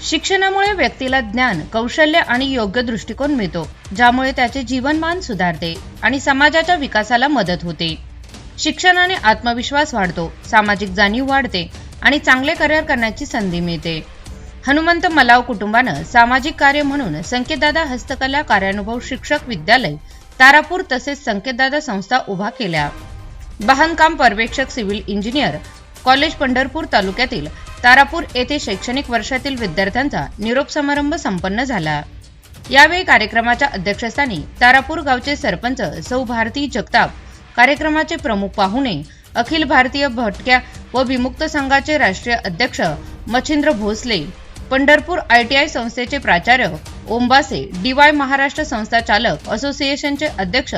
शिक्षणामुळे व्यक्तीला ज्ञान कौशल्य आणि योग्य दृष्टिकोन मिळतो ज्यामुळे त्याचे जीवनमान सुधारते आणि समाजाच्या विकासाला मदत होते. शिक्षणाने आत्मविश्वास वाढतो सामाजिक जाणीव वाढते आणि चांगले करिअर करण्याची संधी मिळते. हनुमंत मलाव कुटुंबानं सामाजिक कार्य म्हणून संकेतदादा हस्तकला कार्यानुभव शिक्षक विद्यालय तारापूर तसेच संकेतदादा संस्था उभा केल्या. बांधकाम पर्यवेक्षक सिव्हिल इंजिनियर कॉलेज पंढरपूर तालुक्यातील तारापूर येथे शैक्षणिक वर्षातील विद्यार्थ्यांचा निरोप समारंभ संपन्न झाला. यावेळी कार्यक्रमाच्या अध्यक्षस्थानी तारापूर गावचे सरपंच सौ भारती जगताप कार्यक्रमाचे प्रमुख पाहुणे अखिल भारतीय भटक्या व विमुक्त संघाचे राष्ट्रीय अध्यक्ष मच्छिंद्र भोसले पंढरपूर आयटीआय संस्थेचे प्राचार्य ओंबासे डीवाय महाराष्ट्र संस्था चालक असोसिएशनचे अध्यक्ष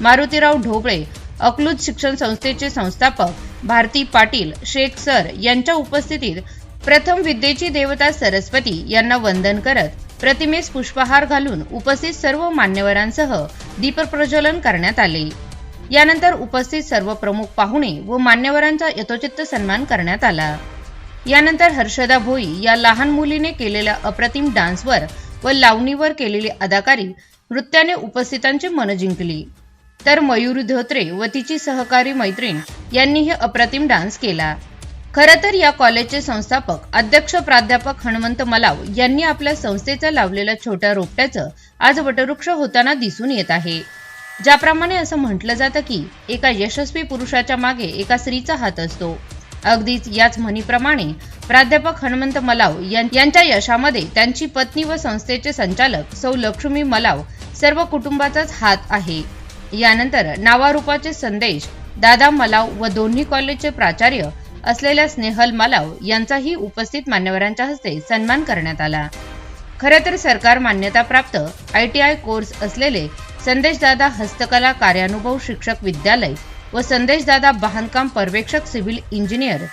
मारुतीराव ढोबळे अकलूज शिक्षण संस्थेचे संस्थापक भारती पाटील शेख सर यांच्या उपस्थितीत प्रथम विद्येची देवता सरस्वती यांना वंदन करत प्रतिमेस पुष्पहार घालून उपस्थित सर्व मान्यवरांसह दीपप्रज्वलन करण्यात आले. यानंतर उपस्थित सर्व प्रमुख पाहुणे व मान्यवरांचा यथोचित्त सन्मान करण्यात आला. यानंतर हर्षदा भोई या लहान मुलीने केलेल्या अप्रतिम डान्सवर व लावणीवर केलेली अदाकारी नृत्याने उपस्थितांची मन जिंकली. तर मयूर धोत्रे व तिची सहकारी मैत्रीण यांनीही अप्रतिम डान्स केला. खरं तर या कॉलेजचे संस्थापक अध्यक्ष प्राध्यापक हनुमंत मलाव यांनी आपल्या संस्थेचा लावलेल्या छोट्या रोपट्याचं आज वटवृक्ष होताना दिसून येत आहे. ज्याप्रमाणे असं म्हटलं जातं की एका यशस्वी पुरुषाच्या मागे एका स्त्रीचा हात असतो. अगदीच याच म्हणीप्रमाणे प्राध्यापक हनुमंत मलाव यां- यांच्या यशामध्ये त्यांची पत्नी व संस्थेचे संचालक सौ लक्ष्मी मलाव सर्व कुटुंबाचाच हात आहे. यानंतर नावारूपाचे संदेश दादा मलाव व दोन्ही कॉलेजचे प्राचार्य असलेल्या स्नेहल मलाव यांचाही उपस्थित मान्यवरांच्या हस्ते सन्मान करण्यात आला. खरे तर सरकार मान्यताप्राप्त आय टी आय कोर्स असलेले संदेशदादा हस्तकला कार्यानुभव शिक्षक विद्यालय व संदेशदादा बांधकाम पर्यवेक्षक सिव्हिल इंजिनियर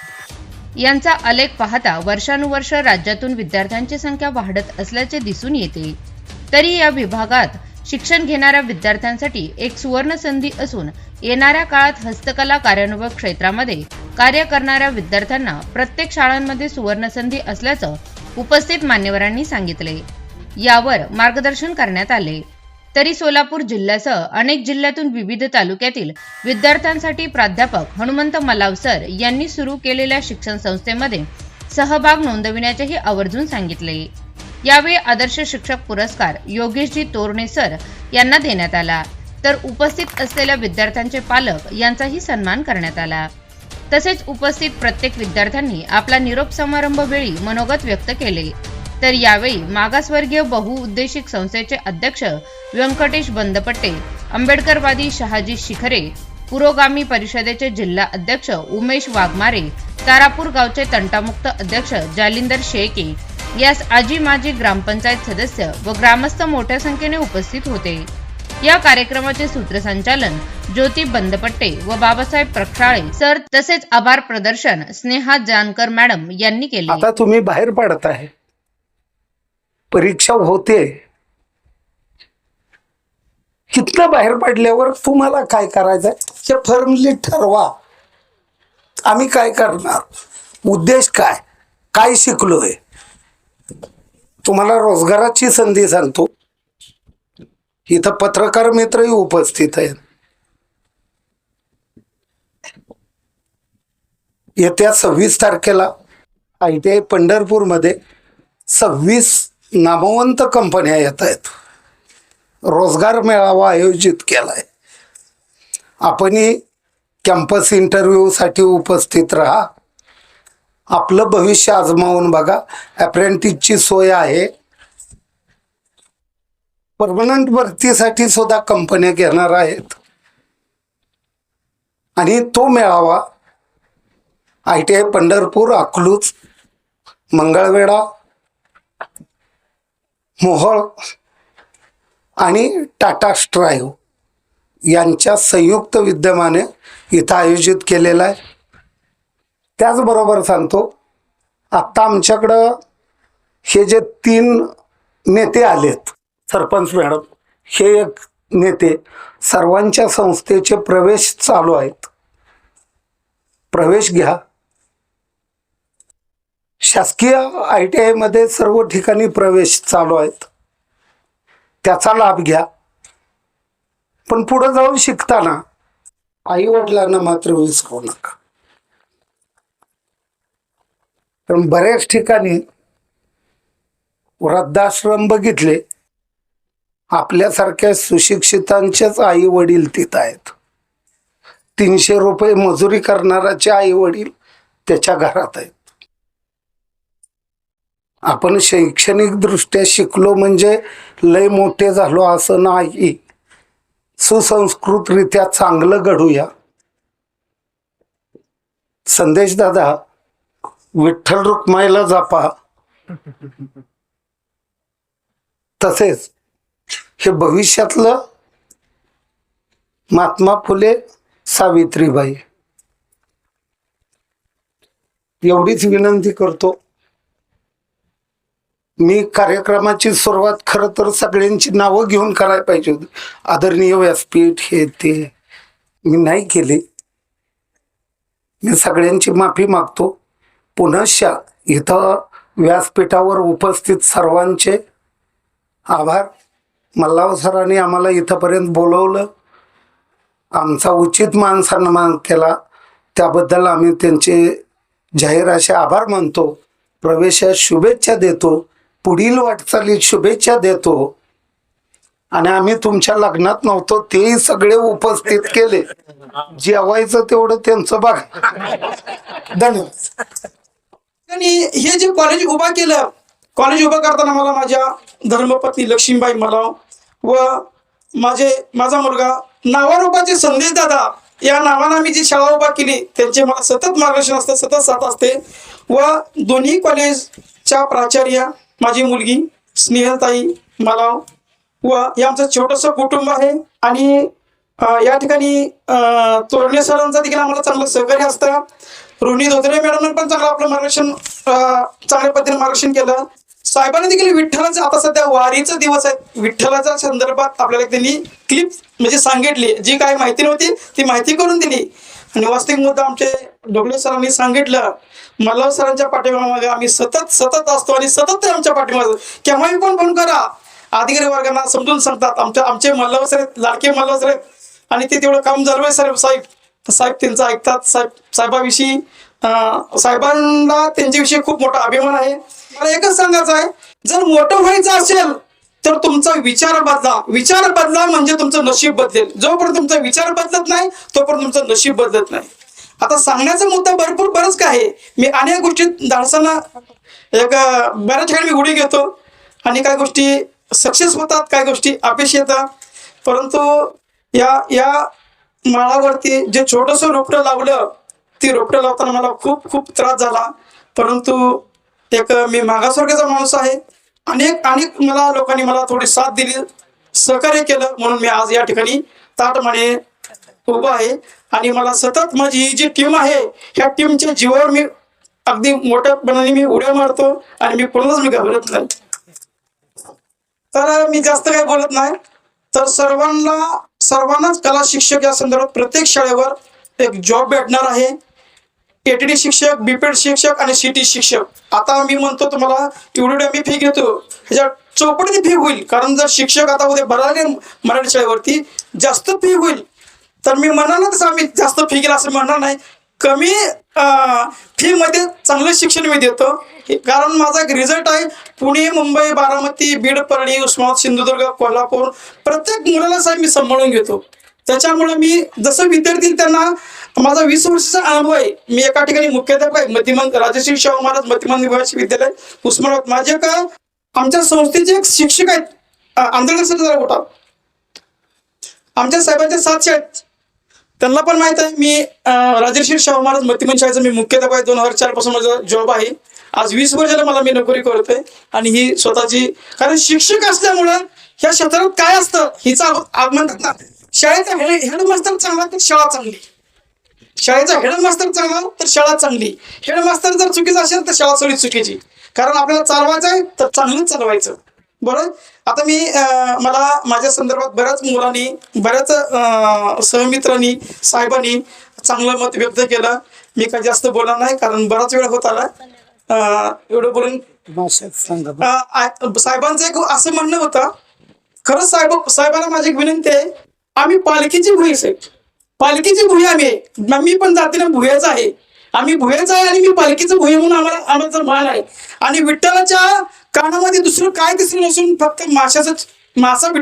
यांचा आलेख पाहता वर्षानुवर्ष राज्यातून विद्यार्थ्यांची संख्या वाढत असल्याचे दिसून येते. तरी या विभागात शिक्षण घेणाऱ्या विद्यार्थ्यांसाठी एक सुवर्ण संधी असून येणाऱ्या काळात हस्तकला कार्यानुभव क्षेत्रामध्ये कार्य करणाऱ्या विद्यार्थ्यांना प्रत्येक शाळांमध्ये सुवर्ण संधी असल्याचं उपस्थित मान्यवरांनी सांगितले. यावर मार्गदर्शन करण्यात आले. तरी सोलापूर जिल्ह्यासह अनेक जिल्ह्यातून विविध तालुक्यातील विद्यार्थ्यांसाठी प्राध्यापक हनुमंत मलाव सर यांनी सुरू केलेल्या शिक्षण संस्थेमध्ये सहभाग नोंदविण्याचेही आवर्जून सांगितले. यावेळी आदर्श शिक्षक पुरस्कार योगेशजी तोरणे सर यांना देण्यात आला. तर उपस्थित असलेल्या विद्यार्थ्यांचे पालक यांचाही सन्मान करण्यात आला. तसेच उपस्थित प्रत्येक विद्यार्थ्यांनी आपला निरोप समारंभ वेळी मनोगत व्यक्त केले. तर यावेळी मागासवर्गीय बहुउद्देशिक संस्थेचे अध्यक्ष व्यंकटेश बंदपट्टे आंबेडकरवादी शहाजी शिखरे पुरोगामी परिषदेचे जिल्हा अध्यक्ष उमेश वाघमारे तारापूर गावचे तंटामुक्त अध्यक्ष जालिंदर शेळके यास आजी माजी ग्रामपंचायत सदस्य व ग्रामस्थ मोठ्या संख्येने उपस्थित होते. या कार्यक्रमाचे सूत्रसंचालन ज्योती बंदपट्टे व बाबासाहेब प्रक्षाळे सर तसेच आभार प्रदर्शन स्नेहा जानकर मॅडम यांनी केले. आता तुम्ही बाहेर पडत आहे. परीक्षा होते. कितलं बाहेर पडल्यावर तुम्हाला काय करायचं हे फर्मली ठरवा. आम्ही काय करणार? उद्देश काय? काय शिकलोय? तुम्हाला रोजगाराची संधी सांगतो. इथं पत्रकार मित्रही उपस्थित आहेत. येत्या सव्वीस तारखेला आय टी आय पंढरपूरमध्ये सव्वीस नामवंत कंपन्या येत आहेत. रोजगार मेळावा आयोजित केला आहे आपणही कॅम्पस इंटरव्ह्यूसाठी उपस्थित राहा. आपलं भविष्य आजमावून बघा. अप्रेंटिसची सोय आहे. परमनंट भरतीसाठी सुद्धा कंपन्या घेणार आहेत. आणि तो मेळावा I T I Pandharpur Akluj Mangalwedha Mohol आणि टाटा स्ट्राईव्ह यांच्या संयुक्त विद्यमाने इथं आयोजित केलेला आहे. त्याचबरोबर सांगतो आत्ता आमच्याकडं हे जे तीन नेते आलेत सरपंच मॅडम हे एक नेते सर्वांच्या संस्थेचे प्रवेश चालू आहेत. प्रवेश घ्या. शासकीय आय टी आयमध्ये सर्व ठिकाणी प्रवेश चालू आहेत. त्याचा लाभ घ्या. पण पुढं जाऊन शिकताना आई वडिलांना मात्र विसरू नका. कारण बऱ्याच ठिकाणी वृद्धाश्रम बघितले आपल्यासारख्या सुशिक्षितांचेच आई वडील तिथं आहेत. तीनशे रुपये मजुरी करणाराचे आई वडील त्याच्या घरात आहेत. आपण शैक्षणिक दृष्ट्या शिकलो म्हणजे लय मोठे झालो असं नाही. सुसंस्कृतरित्या चांगलं घडूया. संदेश दादा विठ्ठल रुक्माईला जापा. तसेच हे भविष्यातलं महात्मा फुले सावित्रीबाई. एवढीच विनंती करतो. मी कार्यक्रमाची सुरुवात खरं तर सगळ्यांची नावं घेऊन करायला पाहिजे होती. आदरणीय व्यासपीठ हे ते मी नाही केले. मी सगळ्यांची माफी मागतो. पुनश्च इथं व्यासपीठावर उपस्थित सर्वांचे आभार. मल्लाव सरांनी आम्हाला इथंपर्यंत बोलवलं. आमचा उचित मान सन्मान केला. त्याबद्दल आम्ही त्यांचे जाहीर असे आभार मानतो. प्रवेशात शुभेच्छा देतो. पुढील वाटचालीत शुभेच्छा देतो. आणि आम्ही तुमच्या लग्नात नव्हतो तेही सगळे उपस्थित केले. जेवायचं तेवढं त्यांचं बघा. धन्यवाद. आणि हे जे कॉलेज उभा केलं कॉलेज उभं करताना मला माझ्या धर्मपत्नी लक्ष्मीबाई मलाव व माझे माझा मुलगा नावारूपाचे संदेश दादा या नावानं मी जी शाळा उभा केली त्यांचे मला सतत मार्गदर्शन असतं सतत साथ असते. व दोन्ही कॉलेजच्या प्राचार्य माझी मुलगी स्नेहलताई मलाव व हे आमचं छोटंसं कुटुंब आहे. आणि या ठिकाणी तोरणे सरांचा देखील आम्हाला चांगलं सहकार्य असतं. रोहिणी धोत्रे मॅडमने पण चांगलं आपलं मार्गदर्शन चांगल्या पद्धतीने मार्गदर्शन केलं. साहेबांनी देखील विठ्ठलाचं आता सध्या वारीचा दिवस आहे. विठ्ठलाच्या संदर्भात आपल्याला त्यांनी क्लिप म्हणजे सांगितली. जी काही माहिती नव्हती ती माहिती करून दिली. आणि वास्तविक मुद्दा आमचे डोबळे सरांनी सांगितलं. मल्हार सरांच्या पाठीमागे आम्ही सतत सतत असतो आणि सतत ते आमच्या पाठीमागे केव्हाही पण फोन करा. अधिकारी वर्गांना समजून सांगतात. आमच्या आमचे मल्हार सर आहेत लाडके मल्हार सर आहेत. आणि ते तेवढं काम झालं साहेब साहेब. साहेब त्यांचं ऐकतात. साहेब साहेबाविषयी साहेबांना त्यांच्याविषयी खूप मोठा अभिमान आहे. मला एकच सांगायचं आहे जर मोठं व्हायचं असेल तर तुमचा विचार बदला. विचार बदला म्हणजे तुमचं नशीब बदलेल. जोपर्यंत तुमचा विचार बदलत नाही तोपर्यंत तुमचं नशीब बदलत नाही. आता सांगण्याचा मुद्दा भरपूर बरंच काय आहे? मी अनेक गोष्टी धाडसांना एक बऱ्याच ठिकाणी मी उडी घेतो. आणि काही गोष्टी सक्सेस होतात काही गोष्टी अपेक्षा येतात. परंतु या या माळावरती जे छोटंसं रोपटं लावलं ती रोपटं लावताना मला खूप खूप त्रास झाला. परंतु एक मी मागासवर्गाचा माणूस आहे. अनेक अनेक मला लोकांनी मला थोडी साथ दिली सहकार्य केलं म्हणून मी आज या ठिकाणी ताटमाने उभा आहे. आणि मला सतत माझी ही जी टीम आहे ह्या टीमच्या जीवावर मी अगदी मोठ्यापणाने मी उड्या मारतो आणि मी कोणालाच मी घाबरत नाही. तर मी जास्त काही बोलत नाही. तर सर्वांना सर्वांनाच कला शिक्षक या संदर्भात प्रत्येक शाळेवर एक जॉब भेटणार आहे. एटीडी शिक्षक बीपेड शिक्षक आणि सिटी शिक्षक. आता मी म्हणतो तुम्हाला एवढी मी फी घेतो. ह्याच्या चौपटीने फी होईल. कारण जर शिक्षक आता उद्या भराले मराठी शाळेवरती जास्त फी होईल. तर मी म्हणणार ना तसं आम्ही जास्त फी गेला असं म्हणणार नाही. कमी फी मध्ये चांगलं शिक्षण मी देतो. कारण माझा एक रिझल्ट आहे. पुणे मुंबई बारामती बीड परळी उस्मानाबाद सिंधुदुर्ग कोल्हापूर प्रत्येक मुलाला साहेब मी सांभाळून घेतो. त्याच्यामुळे मी जसं विद्यार्थी त्यांना माझा वीस वर्षाचा अनुभव आहे. मी एका ठिकाणी मुख्याध्यापक आहे. मतिमंत राजश्री शाहू महाराज मतिमंत विभागाचे विद्यालय उस्मानाबाद. माझे का आमच्या संस्थेचे एक शिक्षक आहेत. आंध्र सर जरा मोठा आमच्या साहेबांच्या सातशे आहेत त्यांना पण माहीत आहे. मी अं, राजर्षी शाहू महाराज मतिमन शाळेचा मी मुख्याध्यापक आहे. दोन हजार चारपासून माझा जॉब आहे. आज वीस वर्षाला मला मी नोकरी करतोय आणि ही स्वतःची कारण शिक्षक असल्यामुळं ह्या क्षेत्रात काय असतं हिचा आगमन म्हणतात ना शाळेचा हेड हेडमास्तर चांगला तर शाळा चांगली. शाळेचा हेडमास्तर चांगला तर शाळा चांगली. हेडमास्तर जर चुकीचा असेल तर शाळा सगळी चुकीची. कारण आपल्याला चालवायचं आहे तर चांगलंच चालवायचं. बरं आता मी मला माझ्या संदर्भात बऱ्याच मुलांनी बऱ्याच सहमित्रांनी साहेबांनी चांगलं मत व्यक्त केलं. मी काही जास्त बोलणार नाही कारण बराच वेळ होत आला. अं, एवढं बोलून साहेबांचं एक असं म्हणणं होतं खरंच साहेब साहेबांना माझी एक विनंती आहे आम्ही पालखीची भुई साहेब पालखीची भुई आम्ही मी पण जातीने भुयाचा आहे. आम्ही भुयाचा आहे आणि मी पालखीचं भुय म्हणून आम्हाला आम्हाला तर मान आहे. आणि विठ्ठलाच्या कानामध्ये दुसरं काय दिसलं नसून फक्त माशाचं मासा विठ्ठल